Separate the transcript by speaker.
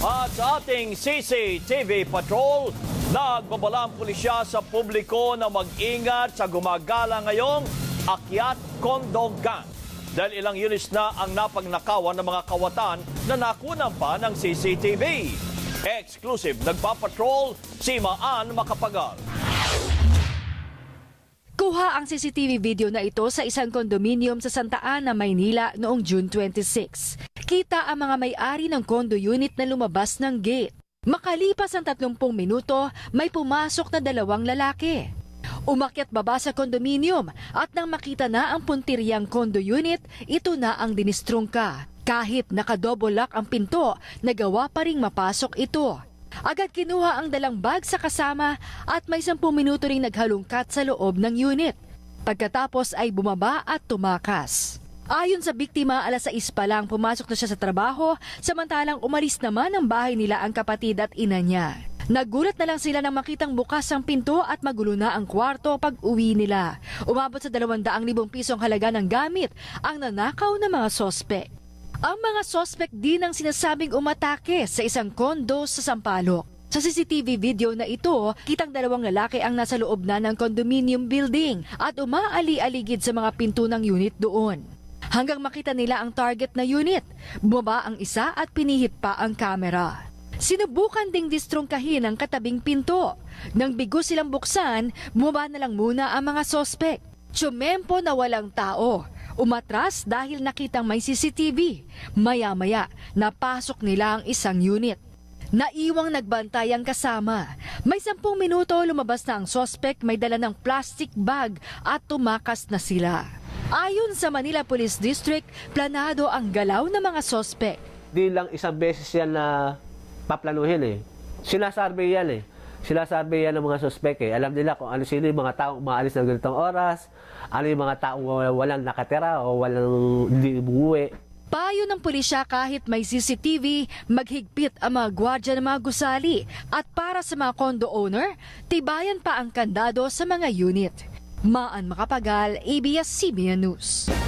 Speaker 1: At sa ating CCTV patrol, nagbabala ang pulisya sa publiko na mag-ingat sa gumagala ngayong Akyat Kondo Gang. Dahil ilang units na ang napagnakawan ng mga kawatan na nakunan pa ng CCTV. Exclusive nagpapatrol si Maan Makapagal.
Speaker 2: Kuha ang CCTV video na ito sa isang kondominium sa Santa Ana, Maynila noong June 26. Kita ang mga may-ari ng condo unit na lumabas ng gate. Makalipas ang 30 minuto, may pumasok na dalawang lalaki. Umakyat baba sa kondominium at nang makita na ang puntiryang condo unit, ito na ang dinistrungka. Kahit nakadouble lock ang pinto, nagawa pa ring mapasok ito. Agad kinuha ang dalang bag sa kasama at may 10 minuto ring naghalungkat sa loob ng unit. Pagkatapos ay bumaba at tumakas. Ayon sa biktima, alas 6 pa lang pumasok na siya sa trabaho, samantalang umalis naman ng bahay nila ang kapatid at ina niya. Nagulat na lang sila nang makitang bukas ang pinto at magulo na ang kwarto pag uwi nila. Umabot sa 200,000 pisong halaga ng gamit ang nanakaw ng mga sospek. Ang mga sospek din ang sinasabing umatake sa isang kondo sa Sampaloc. Sa CCTV video na ito, kitang dalawang lalaki ang nasa loob na ng condominium building at umaali-aligid sa mga pinto ng unit doon. Hanggang makita nila ang target na unit, bumaba ang isa at pinihit pa ang kamera. Sinubukan ding distrongkahin ang katabing pinto. Nang bigo silang buksan, bumaba na lang muna ang mga sospek. Tsumempo na walang tao. Umatras dahil nakitang may CCTV. Maya-maya, napasok nila ang isang unit. Naiwang nagbantay ang kasama. May sampung minuto lumabas na ang sospek may dala ng plastic bag at tumakas na sila. Ayon sa Manila Police District, planado ang galaw ng mga sospek.
Speaker 3: Di lang isang beses yan na paplanuhin eh. Sinasarvey yan eh. Sinasarvey yan ng mga suspect eh. Alam nila kung ano sino yung mga taong maalis ng ganitong oras, ano yung mga taong walang nakatira o walang hindi umuwi.
Speaker 2: Payo ng pulisya kahit may CCTV, maghigpit ang mga gwardya ng mga gusali at para sa mga condo owner, tibayan pa ang kandado sa mga unit. Maan Makapagal, ABS-CBN News.